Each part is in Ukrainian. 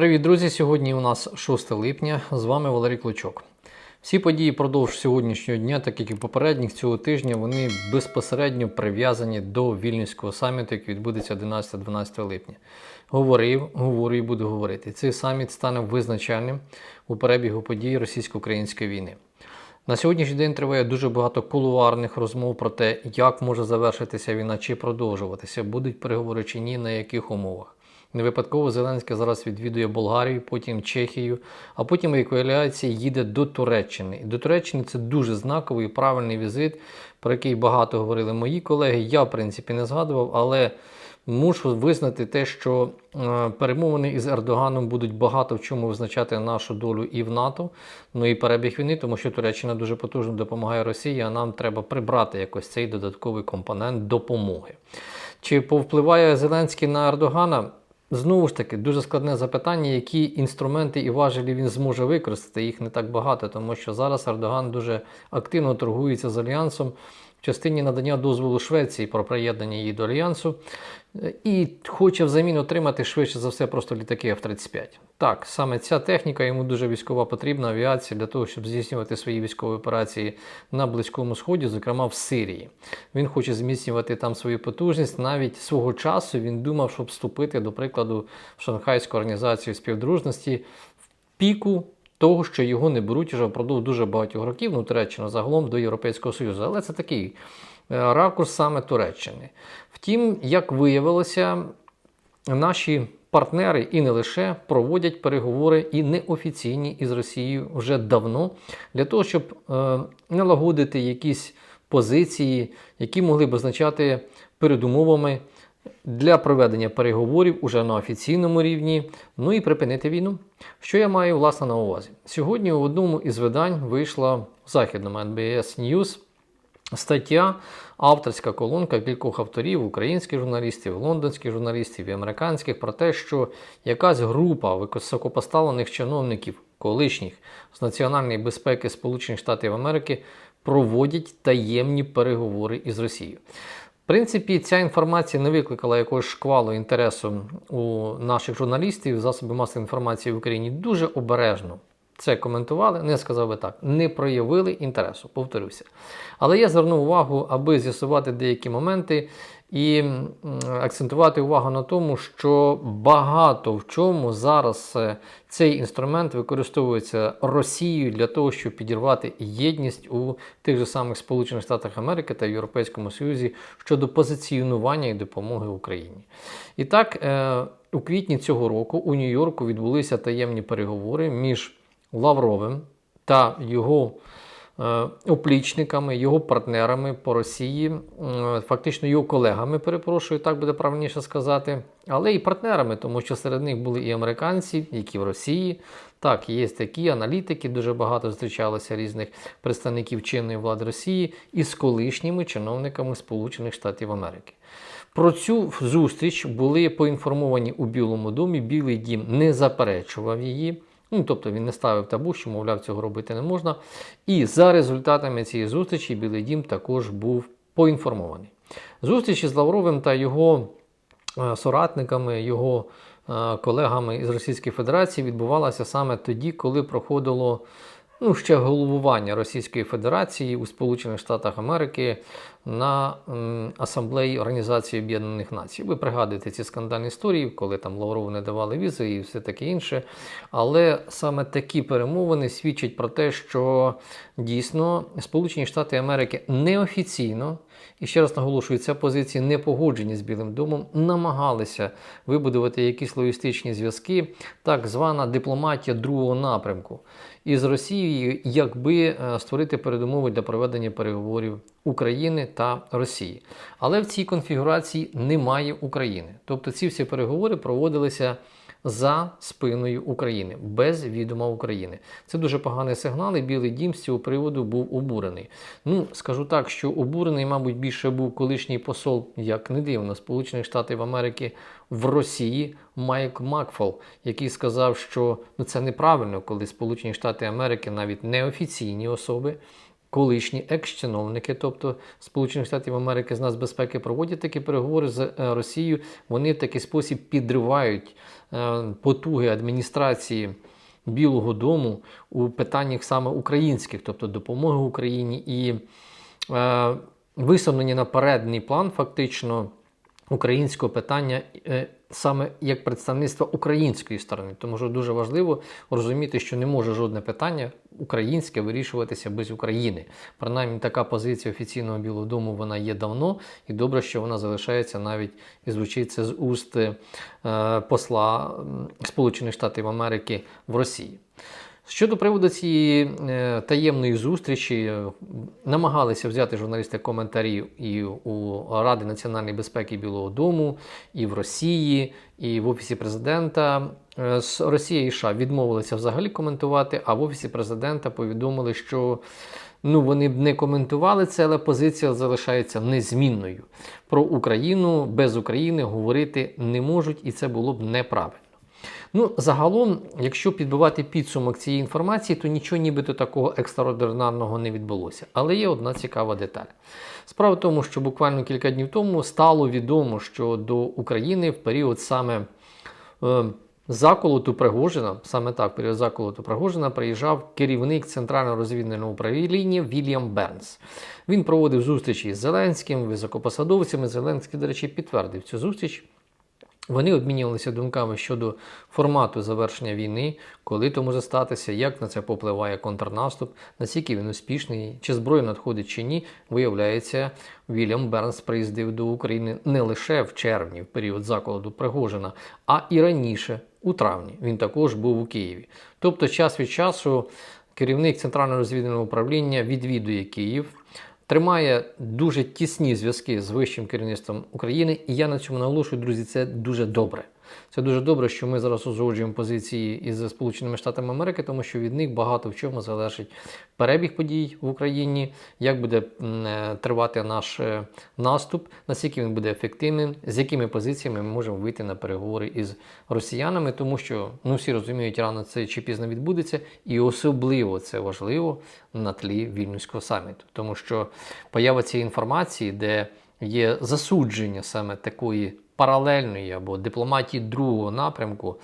Привіт, друзі! Сьогодні у нас 6 липня. З вами Валерій Клочок. Всі події продовж сьогоднішнього дня, так як і попередніх цього тижня, вони безпосередньо прив'язані до Вільнюського саміту, який відбудеться 11-12 липня. Говорив, говорю і буду говорити. Цей саміт стане визначальним у перебігу подій російсько-української війни. На сьогоднішній день триває дуже багато кулуарних розмов про те, як може завершитися війна чи продовжуватися, будуть переговори чи ні, на яких умовах. Не випадково Зеленський зараз відвідує Болгарію, потім Чехію, а потім евакуація їде до Туреччини. І до Туреччини це дуже знаковий і правильний візит, про який багато говорили мої колеги. Я, в принципі, не згадував, але мушу визнати те, що е, перемовини із Ердоганом будуть багато в чому визначати нашу долю і в НАТО, ну і перебіг війни, тому що Туреччина дуже потужно допомагає Росії, а нам треба прибрати якось цей додатковий компонент допомоги. Чи повпливає Зеленський на Ердогана? Знову ж таки, дуже складне запитання, які інструменти і важелі він зможе використати. Їх не так багато, тому що зараз Ердоган дуже активно торгується з альянсом в частині надання дозволу Швеції про приєднання її до альянсу. І хоче взамін отримати швидше за все просто літаки F-35. Так, саме ця техніка йому дуже військова потрібна авіація для того, щоб здійснювати свої військові операції на Близькому Сході, зокрема в Сирії. Він хоче зміцнювати там свою потужність. Навіть свого часу він думав, щоб вступити, до прикладу, в Шанхайську організацію співдружності в піку. Того, що його не беруть вже впродовж дуже багатьох років, ну Туреччина загалом до Європейського Союзу. Але це такий ракурс саме Туреччини. Втім, як виявилося, наші партнери і не лише проводять переговори і неофіційні із Росією вже давно для того, щоб е, налагодити якісь позиції, які могли б означати передумовами для проведення переговорів уже на офіційному рівні, ну і припинити війну. Що я маю власне на увазі? Сьогодні в одному із видань вийшла в західному NBS News стаття, авторська колонка кількох авторів, українських журналістів, лондонських журналістів і американських, про те, що якась група високопоставлених чиновників, колишніх з національної безпеки Сполучених Штатів Америки проводять таємні переговори із Росією. В принципі, ця інформація не викликала якогось шквалу інтересу у наших журналістів, засобів масової інформації в Україні дуже обережно це коментували, не сказав би так, не проявили інтересу, повторюся. Але я звернув увагу, аби з'ясувати деякі моменти і акцентувати увагу на тому, що багато в чому зараз е, цей інструмент використовується Росією для того, щоб підірвати єдність у тих же самих Сполучених Штатах Америки та Європейському Союзі щодо позиціонування і допомоги Україні. І так, е, у квітні цього року у Нью-Йорку відбулися таємні переговори між Лавровим та його е, оплічниками, його партнерами по Росії, фактично його колегами, перепрошую, так буде правильніше сказати, але і партнерами, тому що серед них були і американці, які в Росії. Так, є такі аналітики, дуже багато зустрічалося різних представників чинної влади Росії із колишніми чиновниками Сполучених Штатів Америки. Про цю зустріч були поінформовані у Білому домі. Білий дім не заперечував її. Ну, Тобто він не ставив табу, що, мовляв, цього робити не можна. І за результатами цієї зустрічі Білий Дім також був поінформований. Зустрічі з Лавровим та його е, соратниками, його е, колегами із Російської Федерації відбувалася саме тоді, коли проходило ну, ще головування Російської Федерації у Сполучених Штатах Америки на асамблеї Організації Об'єднаних Націй. Ви пригадуєте ці скандальні історії, коли там Лаврову не давали візи і все таке інше. Але саме такі перемовини свідчать про те, що дійсно Сполучені Штати Америки неофіційно. І ще раз наголошую, ця позиції не погоджені з Білим домом, намагалися вибудувати якісь логістичні зв'язки, так звана дипломатія другого напрямку із Росією, якби е, створити передумови для проведення переговорів України та Росії. Але в цій конфігурації немає України. Тобто ці всі переговори проводилися за спиною України, без відома України. Це дуже поганий сигнал, і Білий Дім з цього приводу був обурений. Ну, скажу так, що обурений, мабуть, більше був колишній посол, як не дивно, Сполучених Штатів Америки в Росії Майк Макфол, який сказав, що ну, це неправильно, коли Сполучені Штати Америки навіть неофіційні особи колишні екс-чиновники, тобто Сполучених Штатів Америки з нацбезпеки, проводять такі переговори з е, Росією. Вони в такий спосіб підривають е, потуги адміністрації. Білого Дому у питаннях саме українських, тобто допомоги Україні і е, висунені на передній план фактично українського питання е, саме як представництва української сторони. Тому що дуже важливо розуміти, що не може жодне питання українське вирішуватися без України. Принаймні, така позиція офіційного Білого Дому вона є давно, і добре, що вона залишається навіть і звучить це з уст е, посла Сполучених Штатів Америки в Росії. Щодо приводу цієї е, таємної зустрічі, е, намагалися взяти журналісти коментарі і у Ради національної безпеки Білого Дому, і в Росії, і в Офісі президента. Е, З Росія і США відмовилися взагалі коментувати, а в Офісі президента повідомили, що ну, вони б не коментували це, але позиція залишається незмінною. Про Україну без України говорити не можуть, і це було б неправильно. Ну, загалом, якщо підбивати підсумок цієї інформації, то нічого нібито такого екстраординарного не відбулося. Але є одна цікава деталь. Справа в тому, що буквально кілька днів тому стало відомо, що до України в період саме е, заколоту Пригожина, саме так, в період заколоту Пригожина, приїжджав керівник центрального розвідувального управління Вільям Бернс. Він проводив зустрічі з Зеленським, високопосадовцями. Зеленський, до речі, підтвердив цю зустріч. Вони обмінювалися думками щодо формату завершення війни, коли то може статися, як на це попливає контрнаступ, наскільки він успішний, чи зброя надходить чи ні. Виявляється, Вільям Бернс приїздив до України не лише в червні, в період закладу Пригожина, а і раніше, у травні. Він також був у Києві. Тобто, час від часу керівник центрального розвідувального управління відвідує Київ тримає дуже тісні зв'язки з вищим керівництвом України, і я на цьому наголошую, друзі, це дуже добре. Це дуже добре, що ми зараз узгоджуємо позиції із Сполученими Штатами Америки, тому що від них багато в чому залежить перебіг подій в Україні, як буде е, тривати наш е, наступ, наскільки він буде ефективним, з якими позиціями ми можемо вийти на переговори із росіянами, тому що ну всі розуміють, рано це чи пізно відбудеться, і особливо це важливо на тлі вільнюського саміту, тому що поява цієї інформації, де є засудження саме такої паралельної або дипломатії другого напрямку,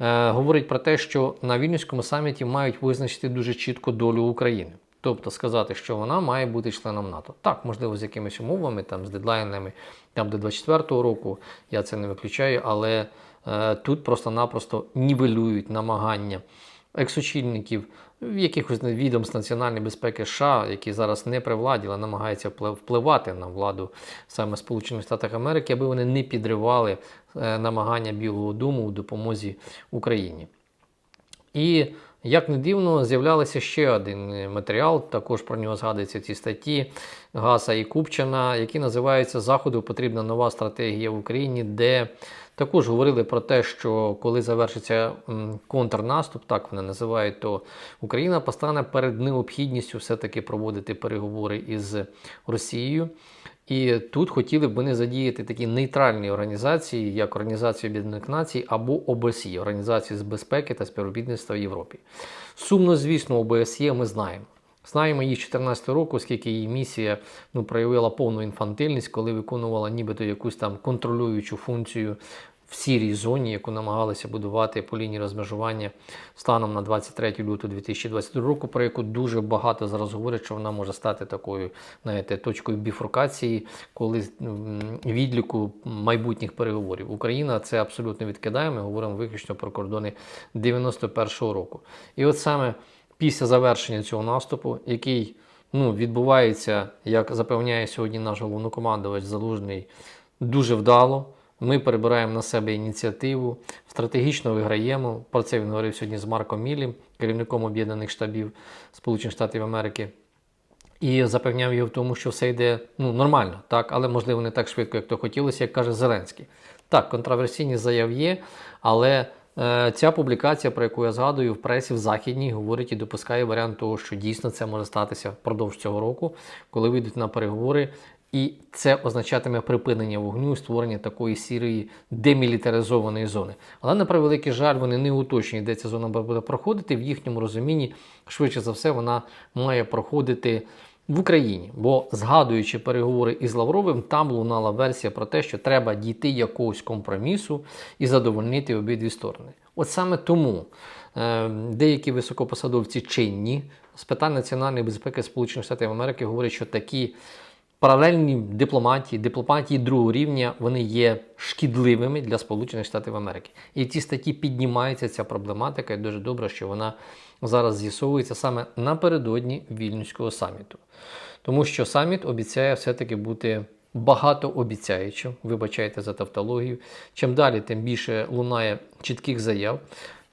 е, говорить про те, що на Вільнюському саміті мають визначити дуже чітко долю України. Тобто сказати, що вона має бути членом НАТО. Так, можливо, з якимись умовами, там, з дедлайнами там, до 24-го року, я це не виключаю, але е, тут просто-напросто нівелюють намагання екс-очільників якихось відомств національної безпеки США, які зараз не при владі, але намагаються впливати на владу саме Сполучених Штатів Америки, аби вони не підривали е, намагання Білого Дому у допомозі Україні. І як не дивно, з'являвся ще один матеріал, також про нього згадується в цій статті Гаса і Купчина, який називається Заходу потрібна нова стратегія в Україні, де також говорили про те, що коли завершиться контрнаступ, так вони називають, то Україна постане перед необхідністю все-таки проводити переговори із Росією. І тут хотіли б вони задіяти такі нейтральні організації, як Організація Об'єднаних Націй або ОБСЄ, Організація з безпеки та співробітництва в Європі. Сумно, звісно, ОБСЄ ми знаємо. Знаємо її з 2014 року, оскільки її місія ну, проявила повну інфантильність, коли виконувала нібито якусь там контролюючу функцію в сірій зоні, яку намагалися будувати по лінії розмежування станом на 23 лютого 2022 року, про яку дуже багато зараз говорять, що вона може стати такою знаєте, точкою біфуркації, коли м, відліку майбутніх переговорів. Україна це абсолютно відкидає. Ми говоримо виключно про кордони 91-го року. І от саме після завершення цього наступу, який ну, відбувається, як запевняє сьогодні наш головнокомандувач Залужний, дуже вдало. Ми перебираємо на себе ініціативу, стратегічно виграємо. Про це він говорив сьогодні з Марком Міллі, керівником об'єднаних штабів Сполучених Штатів Америки. І запевняв його в тому, що все йде ну, нормально, так, але можливо не так швидко, як то хотілося, як каже Зеленський. Так, контроверсійні заяв є, але ця публікація, про яку я згадую, в пресі в західній говорить і допускає варіант того, що дійсно це може статися впродовж цього року, коли вийдуть на переговори І це означатиме припинення вогню створення такої сірої демілітаризованої зони. Але на превеликий жаль, вони не уточнюють, де ця зона буде проходити. В їхньому розумінні, швидше за все, вона має проходити в Україні. Бо згадуючи переговори із Лавровим, там лунала версія про те, що треба дійти якогось компромісу і задовольнити обидві сторони. От саме тому е, деякі високопосадовці чинні з питань національної безпеки Сполучених Штатів Америки говорять, що такі паралельні дипломатії, дипломатії другого рівня, вони є шкідливими для Сполучених Штатів Америки. І в цій статті піднімається ця проблематика, і дуже добре, що вона зараз з'ясовується саме напередодні вільнюського саміту. Тому що саміт обіцяє все-таки бути багатообіцяючим, вибачайте за тавтологію. Чим далі, тим більше лунає чітких заяв.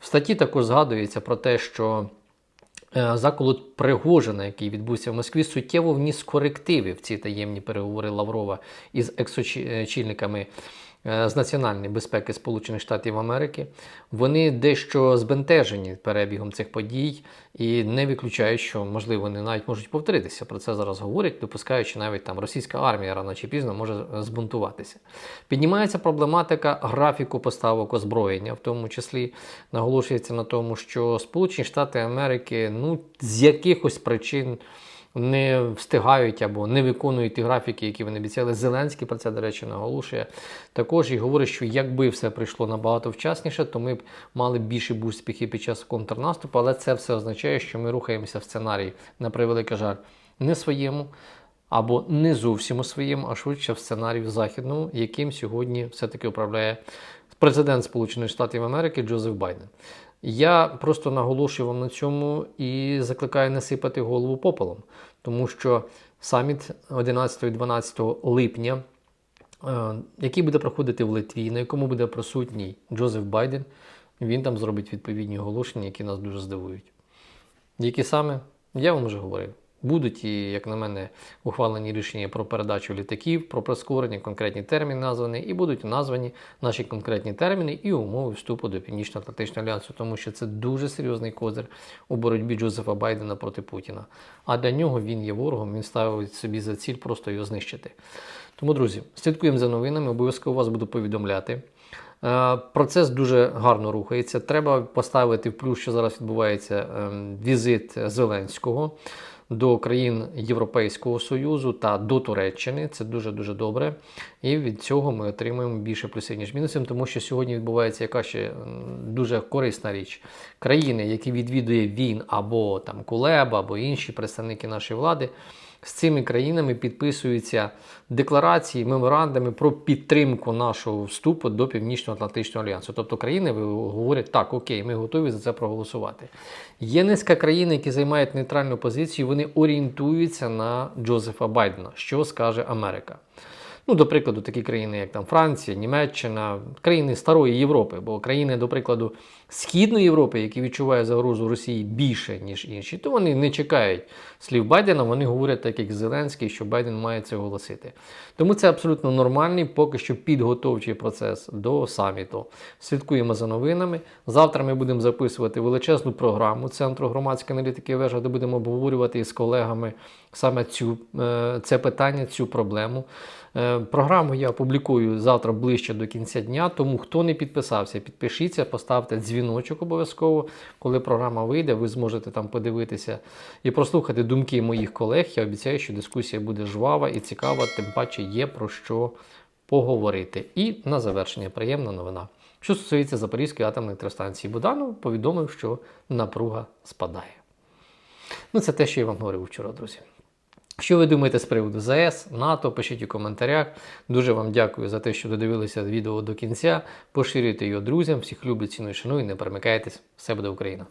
В статті також згадується про те, що е, заколот Пригожина, який відбувся в Москві, суттєво вніс корективи в ці таємні переговори Лаврова із ексочільниками е, з національної безпеки Сполучених Штатів Америки. Вони дещо збентежені перебігом цих подій і не виключають, що можливо вони навіть можуть повторитися. Про це зараз говорять, допускаючи навіть там російська армія рано чи пізно може збунтуватися. Піднімається проблематика графіку поставок озброєння, в тому числі наголошується на тому, що Сполучені Штати Америки, ну з якихось причин не встигають або не виконують ті графіки, які вони обіцяли. Зеленський про це, до речі, наголошує. Також і говорить, що якби все прийшло набагато вчасніше, то ми б мали більше успіхи під час контрнаступу, але це все означає, що ми рухаємося в сценарії, на превеликий жаль, не своєму. Або не зовсім у своєму, а швидше в сценарію західному, яким сьогодні все-таки управляє президент Сполучених Штатів Америки Джозеф Байден. Я просто наголошую вам на цьому і закликаю не сипати голову попелом, тому що саміт 11-12 липня, е, який буде проходити в Литві, на якому буде присутній Джозеф Байден, він там зробить відповідні оголошення, які нас дуже здивують. Які саме, я вам вже говорив. Будуть, і, як на мене, ухвалені рішення про передачу літаків, про прискорення, конкретні терміни названі, і будуть названі наші конкретні терміни і умови вступу до Північно-Атлантичного альянсу, тому що це дуже серйозний козир у боротьбі Джозефа Байдена проти Путіна. А для нього він є ворогом, він ставить собі за ціль просто його знищити. Тому, друзі, слідкуємо за новинами, обов'язково вас буду повідомляти. Е, Процес дуже гарно рухається. Треба поставити в плюс, що зараз відбувається ем, візит Зеленського до країн Європейського Союзу та до Туреччини. Це дуже дуже добре. І від цього ми отримуємо більше плюсів, ніж мінусів, тому що сьогодні відбувається яка ще дуже корисна річ. Країни, які відвідує він або там Кулеба, або інші представники нашої влади з цими країнами підписуються декларації, меморандами про підтримку нашого вступу до Північно-Атлантичного альянсу. Тобто країни говорять, так, окей, ми готові за це проголосувати. Є низка країн, які займають нейтральну позицію, вони орієнтуються на Джозефа Байдена, що скаже Америка. Ну, до прикладу, такі країни, як там Франція, Німеччина, країни Старої Європи, бо країни, до прикладу, Східної Європи, які відчувають загрозу Росії більше, ніж інші, то вони не чекають слів Байдена, вони говорять, так як Зеленський, що Байден має це оголосити. Тому це абсолютно нормальний, поки що підготовчий процес до саміту. Слідкуємо за новинами. Завтра ми будемо записувати величезну програму Центру громадської аналітики вежа, де будемо обговорювати із колегами саме цю, е, це питання, цю проблему. Е, програму я опублікую завтра ближче до кінця дня, тому хто не підписався, підпишіться, поставте дзвіночок обов'язково. Коли програма вийде, ви зможете там подивитися і прослухати думки моїх колег. Я обіцяю, що дискусія буде жвава і цікава, тим паче є про що поговорити. І на завершення приємна новина. Що стосується Запорізької атомної електростанції Буданов, повідомив, що напруга спадає. Ну, це те, що я вам говорив вчора, друзі. Що ви думаєте з приводу ЗС, НАТО? Пишіть у коментарях. Дуже вам дякую за те, що додивилися відео до кінця. Поширюйте його друзям. Всіх люблю, ціную, шаную, не перемикайтесь. Все буде Україна!